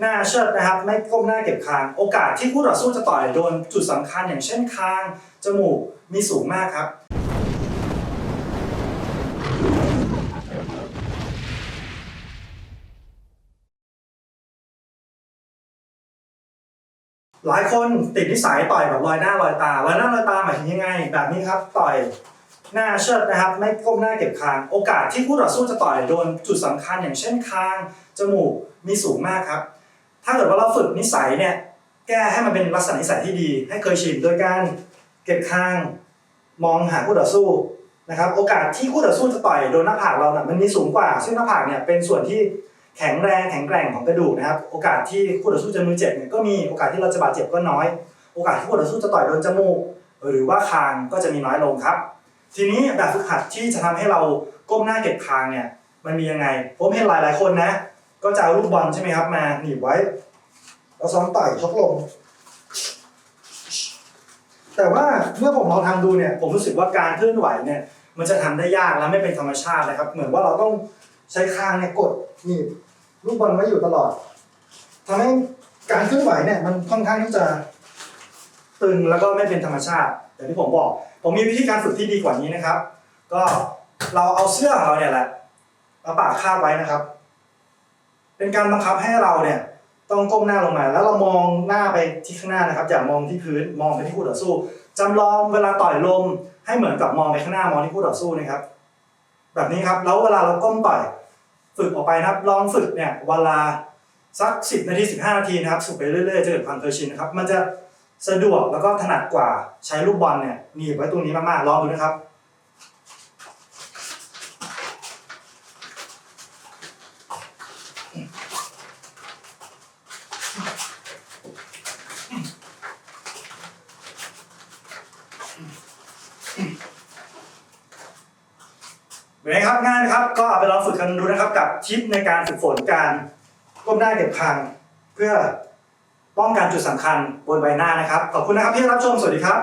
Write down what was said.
หน้าเชิดนะครับ ไม่ก้มหน้าเก็บคาง โอกาสที่คู่ต่อสู้จะต่อยโดนจุดสำคัญอย่างเช่นคาง จมูก มีสูงมากครับ หลายคนติดนิสัยต่อยแบบลอยหน้าลอยตา ลอยหน้าลอยตาหมายถึงยังไง แบบนี้ครับ ต่อยหน้าเชิดนะครับ ไม่ก้มหน้าเก็บคาง โอกาสที่คู่ต่อสู้จะต่อยโดนจุดสำคัญอย่างเช่นคาง จมูก มีสูงมากครับ ถ้าเกิดว่าเราฝึกนิสัยเนี่ยแก้ให้มันเป็นลักษณะนิสัยที่ดี ให้เคยชินโดยการเก็บคางมองหาคู่ต่อสู้นะครับ โอกาสที่คู่ต่อสู้จะต่อยโดนหน้าผากเราเนี่ยมันมีสูงกว่า ซึ่งหน้าผากเนี่ยเป็นส่วนที่แข็งแรงแข็งแกร่งของกระดูกนะครับ โอกาสที่คู่ต่อสู้จะมือเจ็บเนี่ยก็มีโอกาสที่เราจะบาดเจ็บก็น้อย โอกาสที่คู่ต่อสู้จะต่อยโดนจมูกหรือว่าคางก็จะมีน้อยลงครับ ทีนี้แบบฝึกหัดที่จะทำให้เราก้มหน้าเก็บคางเนี่ยมันมียังไง ผมเห็นหลายหลายๆคนนะ ก็จะเอาลูกบอลใช่ไหมครับ มาหนีบไว้ แล้วซ้อมต่อยชกลมแต่ว่าเมื่อผมลองทำดูเนี่ย ผมรู้สึกว่าการเคลื่อนไหวเนี่ย มันจะทำได้ยากและไม่เป็นธรรมชาตินะครับ เหมือนว่าเราต้องใช้คางเนี่ยกดหนีบลูกบอลไว้อยู่ตลอดทำให้การเคลื่อนไหวเนี่ย มันค่อนข้างที่จะตึงแล้วก็ไม่เป็นธรรมชาติอย่างที่ผมบอก ผมมีวิธีการฝึกที่ดีกว่านี้นะครับ ก็เราเอาเสื้อของเราเนี่ยแหละมาปากคาบไว้นะครับ เป็นการบังคับให้เราเนี่ยต้องก้มหน้าลงมา แล้วเรามองหน้าไปที่ข้างหน้านะครับ อย่ามองที่พื้นมองไปที่คู่ต่อสู้จำลองเวลาต่อยลมให้เหมือนกับมองไปข้างหน้ามองที่คู่ต่อสู้นะครับ แบบนี้ครับแล้วเวลาเราก้มต่อยฝึกออกไปนะครับ ลองฝึกเนี่ยเวลาสัก 10 นาที 15 นาทีนะครับฝึกไปเรื่อยๆจะเกิดความเคยชินนะครับ มันจะสะดวกแล้วก็ถนัดกว่าใช้ลูกบอลเนี่ยหนีบไว้ตรงนี้มากๆลองดูนะครับ เป็นไงครับง่ายนะครับ ก็เอาไปลองฝึกกันดูนะครับ กับทิปในการฝึกฝนการก้มหน้าเก็บคางเพื่อป้องกันจุดสำคัญบนใบหน้านะครับ ขอบคุณนะครับที่รับชม สวัสดีครับ